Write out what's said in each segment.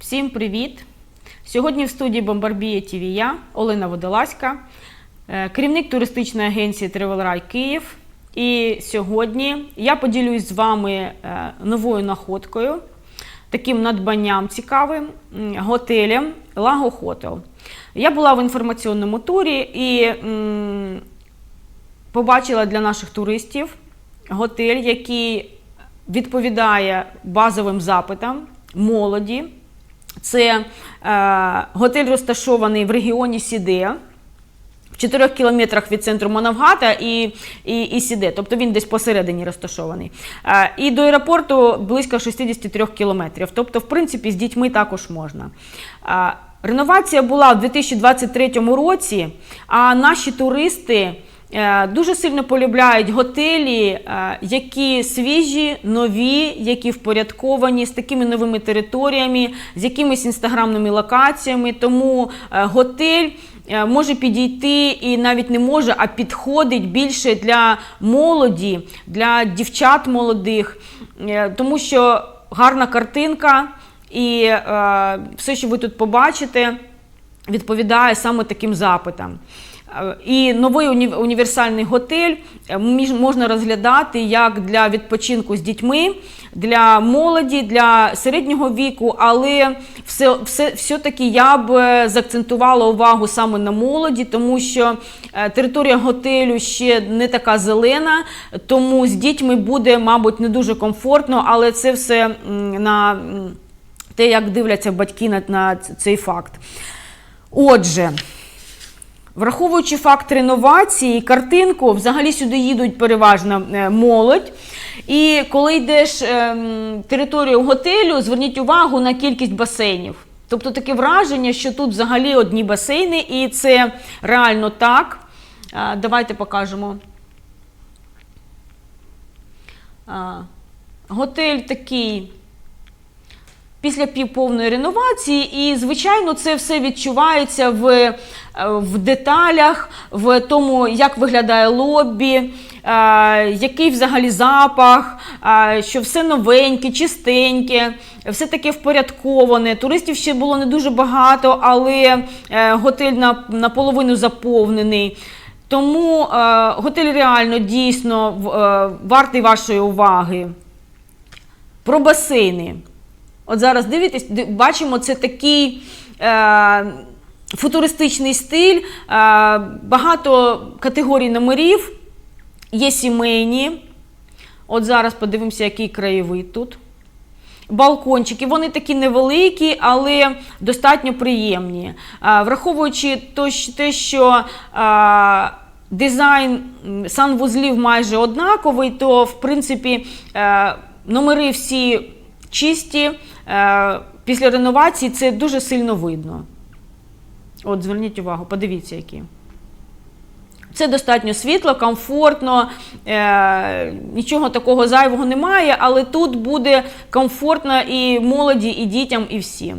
Всім привіт! Сьогодні в студії Бомбарбія ТВ я, Олена Водолазька, е, керівник туристичної агенції Travel Ride Київ. І сьогодні я поділюсь з вами е, новою находкою, таким надбанням цікавим готелем Лаго Хотел. Я була в інформаційному турі і м, побачила для наших туристів готель, який відповідає базовим запитам молоді. Це е, готель розташований в регіоні Сіде, в 4 кілометрах від центру Манавгата і, і, і Сіде, тобто він десь посередині розташований. Е, і до аеропорту близько 63 кілометрів. Тобто, в принципі, з дітьми також можна. Е, реновація була в 2023 році, а наші туристи. Е, Дуже сильно полюбляють готелі, е, які свіжі, нові, які впорядковані, з такими новими територіями, з якимись інстаграмними локаціями. Тому е, готель може підійти і навіть не може, а підходить більше для молоді, для дівчат молодих, тому що гарна картинка і все, що ви тут побачите, відповідає саме таким запитам. І новий уні- універсальний готель е, можна розглядати як для відпочинку з дітьми, для молоді, для середнього віку, але все, все, все-таки я б е, заакцентувала увагу саме на молоді, тому що е, територія готелю ще не така зелена, тому з дітьми буде, мабуть, не дуже комфортно, але це все на те, як дивляться батьки на, на цей факт. Отже. Враховуючи факт реновації, картинку, взагалі сюди їдуть переважно е, молодь. І коли йдеш ем, територію готелю, зверніть увагу на кількість басейнів. Тобто таке враження, що тут взагалі одні басейни, і це реально так. Давайте покажемо. Готель такий після півповної реновації, і, звичайно, це все відчувається в, е, в деталях, в тому, як виглядає лобі, е, який взагалі запах, е, що все новеньке, чистеньке, все таке впорядковане. Туристів ще було не дуже багато, але готель на, наполовину заповнений. Тому готель реально дійсно вартий вашої уваги. Про басейни. От зараз дивитесь, бачимо, це такий е, футуристичний стиль, е, багато категорій номерів, є сімейні. От зараз подивимося, який краєвид тут. Балкончики, вони такі невеликі, але достатньо приємні. А, Враховуючи те, що а, дизайн санвузлів майже однаковий, то в принципі е, номери всі чисті. Е, Після реновації це дуже сильно видно. От, зверніть увагу, подивіться, які. Це достатньо світло, комфортно, е, нічого такого зайвого немає, але тут буде комфортно і молоді, і дітям, і всім.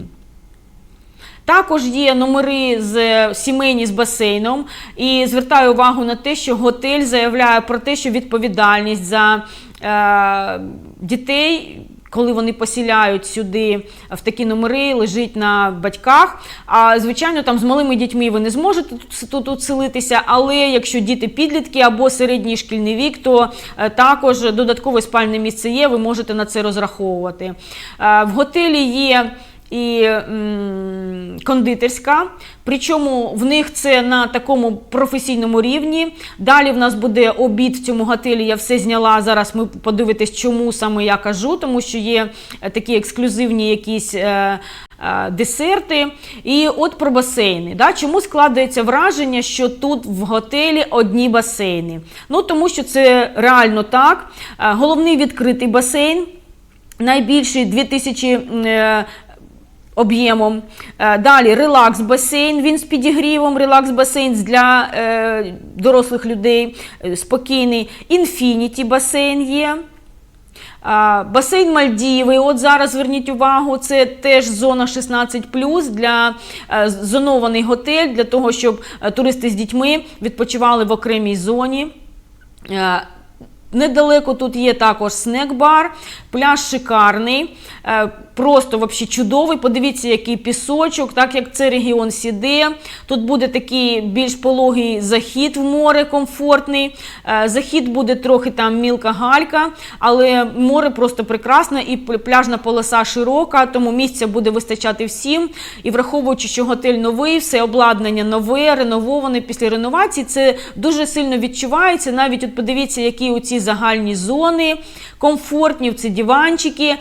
Також є номери з сімейні з басейном, і звертаю увагу на те, що готель заявляє про те, що відповідальність за е, дітей. Коли вони посіляють сюди в такі номери, лежить на батьках. А звичайно, там з малими дітьми ви не зможете тут, тут, селитися, але якщо діти підлітки або середній шкільний вік, то е, також додаткове спальне місце є, ви можете на це розраховувати. Е, в готелі є і м, кондитерська. Причому в них це на такому професійному рівні. Далі в нас буде обід в цьому готелі. Я все зняла. Зараз ми подивитесь, чому саме я кажу, тому що є е, такі ексклюзивні якісь. Е, е, Десерти, і от про басейни. Да? Чому складається враження, що тут в готелі одні басейни? Ну тому що це реально так. Е, Головний відкритий басейн, найбільший 2000 е, об'ємом. Е, Далі релакс-басейн, він з підігрівом, релакс-басейн для е, дорослих людей, е, спокійний. Інфініті басейн є. Басейн Мальдіви, от зараз зверніть увагу, це теж зона 16 для е, зонований готель, для того, щоб е, туристи з дітьми відпочивали в окремій зоні. Е, Недалеко тут є також снек-бар, пляж шикарний, е, просто вообще чудовий. Подивіться, який пісочок, так як це регіон Сіде. Тут буде такий більш пологий захід в море, комфортний. Е, Захід буде трохи там мілка галька, але море просто прекрасне і пляжна полоса широка, тому місця буде вистачати всім. І враховуючи, що готель новий, все обладнання нове, ренововане після реновації, це дуже сильно відчувається. Навіть от подивіться, які оці загальні зони комфортні, ці диванчики.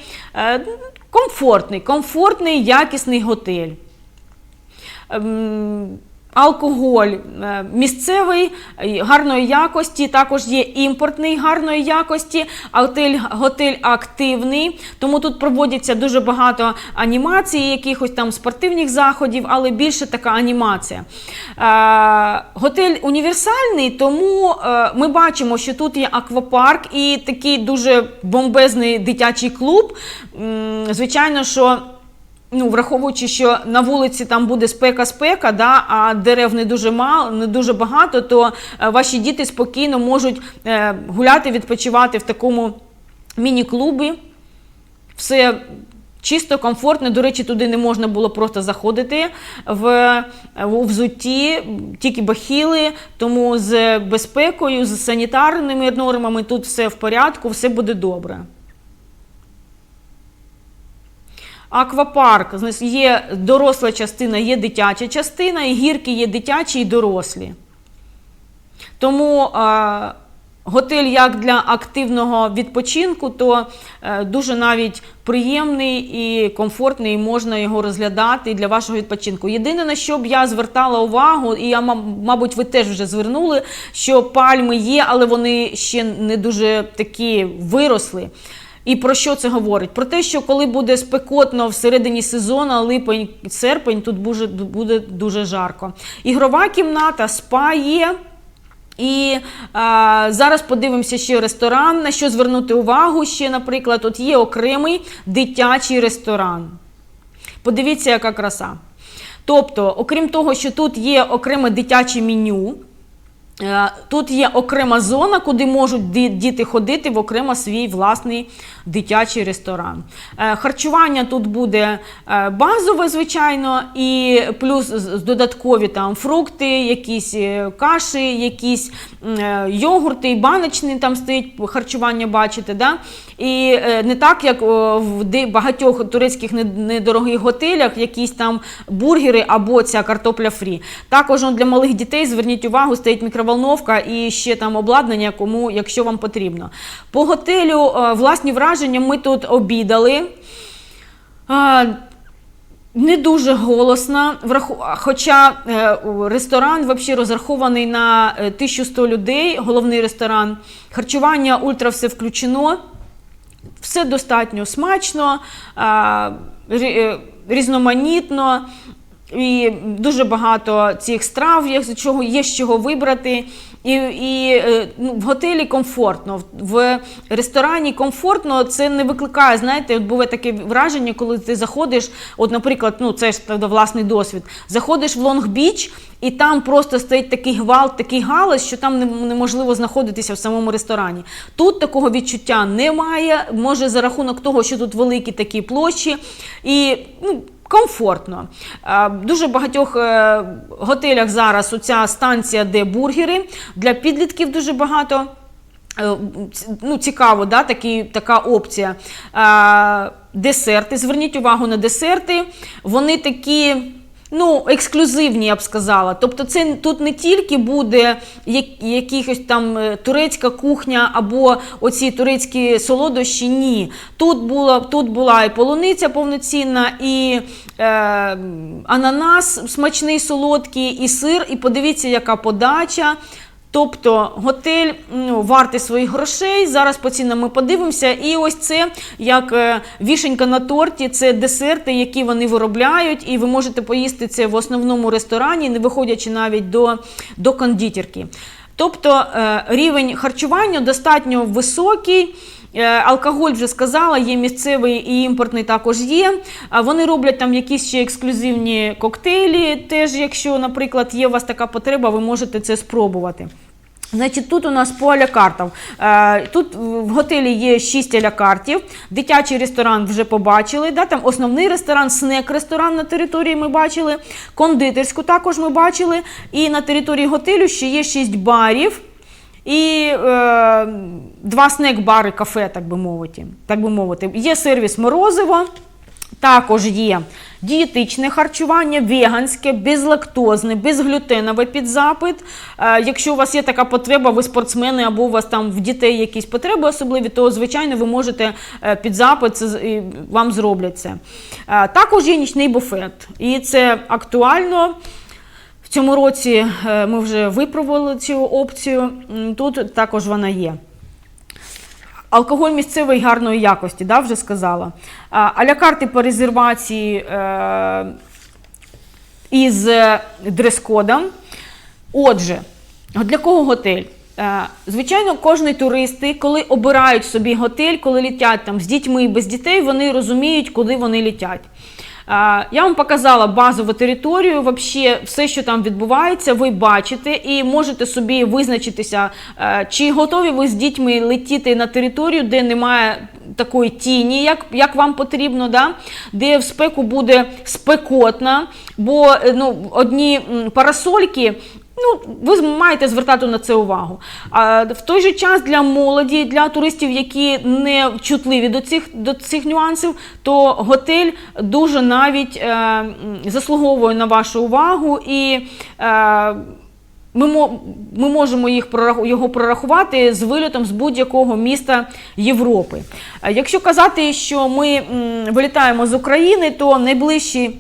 Комфортний, комфортний, якісний готель. Алкоголь е, місцевий гарної якості, також є імпортний гарної якості. Готель, готель активний, тому тут проводяться дуже багато анімацій, якихось там спортивних заходів, але більше така анімація. Е, Готель універсальний, тому е, ми бачимо, що тут є аквапарк і такий дуже бомбезний дитячий клуб. Звичайно, що. Ну, враховуючи, що на вулиці там буде спека-спека, да, а дерев не дуже мало, не дуже багато, то е, ваші діти спокійно можуть е, гуляти, відпочивати в такому міні-клубі. Все чисто, комфортно. До речі, туди не можна було просто заходити в, в взутті, тільки бахіли, тому з безпекою, з санітарними нормами тут все в порядку, все буде добре. Аквапарк, є доросла частина, є дитяча частина, і гірки є дитячі і дорослі. Тому е, готель як для активного відпочинку, то е, дуже навіть приємний і комфортний, і можна його розглядати для вашого відпочинку. Єдине, на що б я звертала увагу, і я, мабуть, ви теж вже звернули, що пальми є, але вони ще не дуже такі виросли. І про що це говорить? Про те, що коли буде спекотно всередині сезону, липень, серпень, тут буде, буде дуже жарко. Ігрова кімната, спа є. І а, зараз подивимося ще ресторан. На що звернути увагу ще, наприклад, от є окремий дитячий ресторан. Подивіться, яка краса. Тобто, окрім того, що тут є окреме дитяче меню, Тут є окрема зона, куди можуть діти ходити в окремо свій власний дитячий ресторан. Е, Харчування тут буде е, базове, звичайно, і плюс додаткові там фрукти, якісь е, каші, якісь е, йогурти, баночні там стоїть харчування, бачите. Да? І е, не так, як в багатьох турецьких недорогих готелях, якісь там бургери або ця картопля фрі. Також для малих дітей зверніть увагу, стоїть мікроволновка і ще там обладнання, кому, якщо вам потрібно. По готелю е, власні враження ми тут обідали. Не дуже голосно, хоча е, ресторан взагалі розрахований на е, 1100 людей, головний ресторан. Харчування ультра все включено. Все достатньо смачно, е, різноманітно. І дуже багато цих страв, є з чого є з чого вибрати. І, і е, ну, в готелі комфортно, в ресторані комфортно, це не викликає. Знаєте, от буває таке враження, коли ти заходиш, от, наприклад, ну це ж тоді власний досвід. Заходиш в Лонг-Біч, і там просто стоїть такий гвалт, такий галас, що там неможливо знаходитися в самому ресторані. Тут такого відчуття немає. Може, за рахунок того, що тут великі такі площі. І ну, Комфортно. Е, Дуже багатьох е, готелях зараз оця станція, де бургери. Для підлітків дуже багато. Е, Ну, цікаво, да, такі, така опція. Десерти. Зверніть увагу на десерти. Вони такі. Ну, ексклюзивні, я б сказала. Тобто, це тут не тільки буде як- якихось там е, турецька кухня або оці турецькі солодощі. Ні. Тут була, тут була і полуниця повноцінна, і е, ананас смачний, солодкий, і сир. І подивіться, яка подача. Тобто готель ну, вартий своїх грошей. Зараз по цінам ми подивимося. І ось це як е, вішенька на торті, це десерти, які вони виробляють, і ви можете поїсти це в основному ресторані, не виходячи навіть до, до кондитерки. Тобто е, рівень харчування достатньо високий. Е, Алкоголь вже сказала, є місцевий і імпортний також є. Вони роблять там якісь ще ексклюзивні коктейлі. Теж, якщо, наприклад, є у вас така потреба, ви можете це спробувати. Значить, тут у нас по алякартам. Е, Тут в готелі є 6 алякартів. Дитячий ресторан вже побачили. Да? Там основний ресторан, снек-ресторан на території ми бачили. Кондитерську також ми бачили. І на території готелю ще є 6 барів. І е, два снек-бари, кафе, так би мовити. Так би мовити. Є сервіс морозиво. Також є дієтичне харчування, веганське, безлактозне, безглютенове під запит. Е, Якщо у вас є така потреба, ви спортсмени або у вас там в дітей якісь потреби особливі, то звичайно ви можете е, під запит і вам зроблять це. Е, Також є нічний буфет, і це актуально. Цьому році е, ми вже випробували цю опцію. Тут також вона є. Алкоголь місцевої гарної якості, да, вже сказала. А, Алякарти по резервації е, із е, дрес-кодом. Отже, для кого готель? Звичайно, кожний туристи, коли обирають собі готель, коли літять там з дітьми і без дітей, вони розуміють, куди вони літять. Я вам показала базову територію, вообще все, що там відбувається, ви бачите і можете собі визначитися, е, чи готові ви з дітьми летіти на територію, де немає такої тіні, як, як вам потрібно, да? де в спеку буде спекотна, бо е, ну, одні парасольки. Ну, ви маєте звертати на це увагу. А в той же час для молоді, для туристів, які не чутливі до цих, до цих нюансів, то готель дуже навіть е, заслуговує на вашу увагу і. Е, ми, ми можемо їх прораху- його прорахувати з вильотом з будь-якого міста Європи. Е, Якщо казати, що ми вилітаємо з України, то найближчі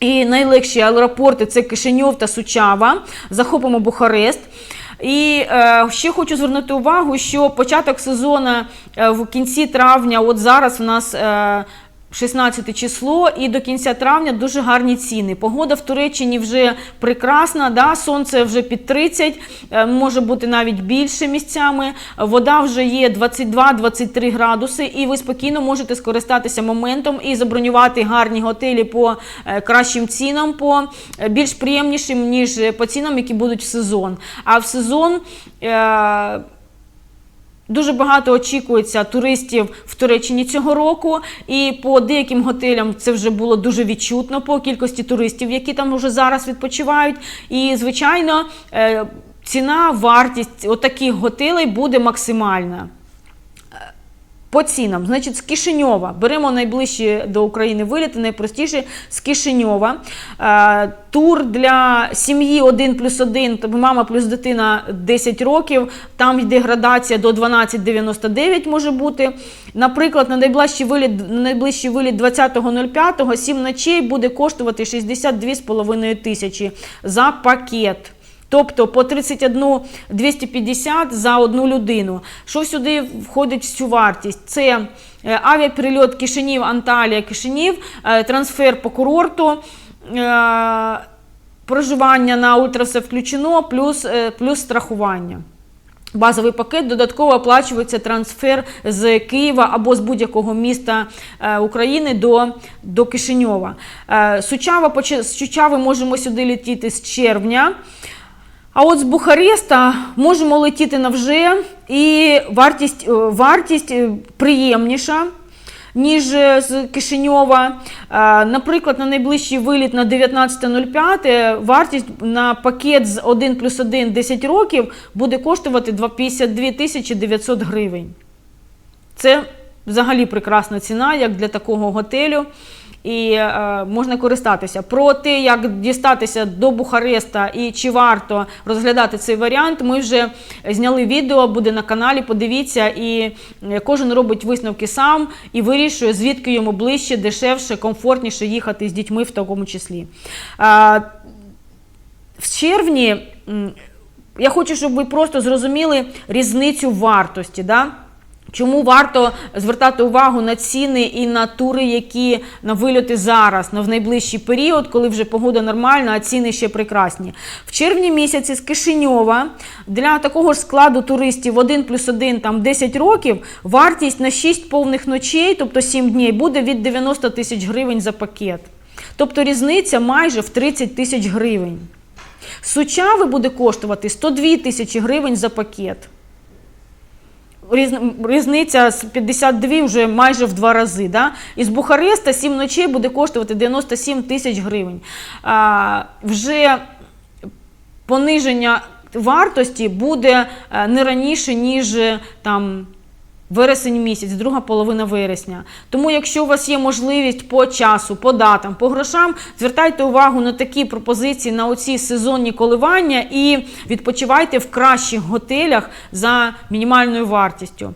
і найлегші аеропорти це Кишиньов та Сучава. Захопимо Бухарест. І е, ще хочу звернути увагу, що початок сезону е, в кінці травня, от зараз в нас. Е, 16 число і до кінця травня дуже гарні ціни. Погода в Туреччині вже прекрасна, да? сонце вже під 30, е, може бути навіть більше місцями. Вода вже є 22-23 градуси, і ви спокійно можете скористатися моментом і забронювати гарні готелі по е, кращим цінам, по е, більш приємнішим, ніж по цінам, які будуть в сезон. А в сезон. Е- Дуже багато очікується туристів в Туреччині цього року, і по деяким готелям це вже було дуже відчутно по кількості туристів, які там вже зараз відпочивають. І, звичайно, е, ціна, вартість отаких готелей буде максимальна. По цінам, значить, з Кишиньова беремо найближчі до України виліти, найпростіше з Кишиньова. Е, тур для сім'ї 1 плюс 1, тобто мама плюс дитина 10 років. Там йде градація до 12,99 може бути. Наприклад, на найближчий виліт, на найближчий виліт 20.05 7 ночей буде коштувати 62,5 тисячі за пакет. Тобто по 31 250 за одну людину. Що сюди входить в цю вартість? Це е, авіаперельот Кишинів, Анталія, Кишинів, е, трансфер по курорту. е, Проживання на ультра все включено, плюс, плюс страхування. Базовий пакет додатково оплачується трансфер з Києва або з будь-якого міста України до, до Кишиньова. Сучава, з Сучави можемо сюди летіти з червня. А от з Бухареста можемо летіти на вже, і вартість, е, вартість е, приємніша. Ніж е, з Кишиньова. Наприклад, на найближчий виліт на 19.05 вартість на пакет з 1 плюс 1 10 років буде коштувати 52 тисячі 900 гривень. Це взагалі прекрасна ціна, як для такого готелю. І е, можна користатися. Про те, як дістатися до Бухареста і чи варто розглядати цей варіант, ми вже зняли відео, буде на каналі. Подивіться, і е, кожен робить висновки сам і вирішує, звідки йому ближче, дешевше, комфортніше їхати з дітьми в такому числі. Е, в червні я хочу, щоб ви просто зрозуміли різницю вартості. Да? Чому варто звертати увагу на ціни і на тури, які на вильоти зараз, на в найближчий період, коли вже погода нормальна, а ціни ще прекрасні. В червні місяці з Кишиньова для такого ж складу туристів 1 плюс 1 там 10 років вартість на 6 повних ночей, тобто 7 днів, буде від 90 тисяч гривень за пакет. Тобто різниця майже в 30 тисяч гривень. Сучави буде коштувати 102 тисячі гривень за пакет. Різн- Різниця з 52 вже майже в два рази. Да? Із Бухареста 7 ночей буде коштувати 97 тисяч гривень. А, вже пониження вартості буде е, не раніше, ніж е, там. Вересень місяць, друга половина вересня. Тому, якщо у вас є можливість по часу, по датам, по грошам, звертайте увагу на такі пропозиції, на оці сезонні коливання і відпочивайте в кращих готелях за мінімальною вартістю.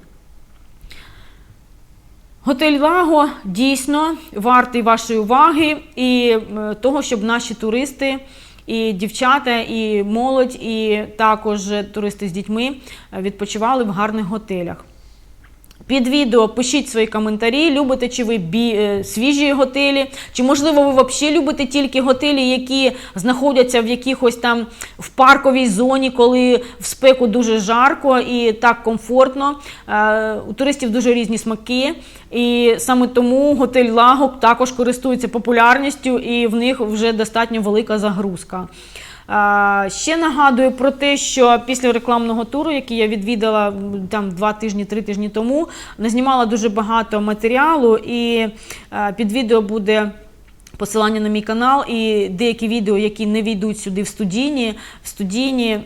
Готель Лаго дійсно вартий вашої уваги і того, щоб наші туристи. І дівчата, і молодь, і також туристи з дітьми відпочивали в гарних готелях. Під відео пишіть свої коментарі, любите чи ви бі, е, свіжі готелі, чи можливо ви взагалі любите тільки готелі, які знаходяться в якихось там в парковій зоні, коли в спеку дуже жарко і так комфортно. Е, У туристів дуже різні смаки, і саме тому готель Лагок також користується популярністю, і в них вже достатньо велика загрузка. Ще нагадую про те, що після рекламного туру, який я відвідала там два тижні, три тижні тому, назнімала дуже багато матеріалу, і під відео буде. Посилання на мій канал і деякі відео, які не війдуть сюди в студійні, в студійні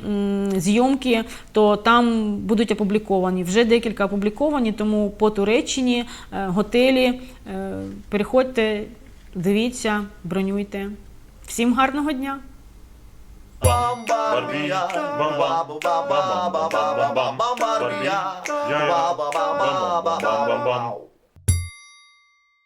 зйомки, то там будуть опубліковані. Вже декілька опубліковані, тому по Туреччині е, готелі. е, Переходьте, дивіться, бронюйте. Всім гарного дня! Barbilla, Babu Baba Baba Baba Barbilla, Baba Baba Baba Baba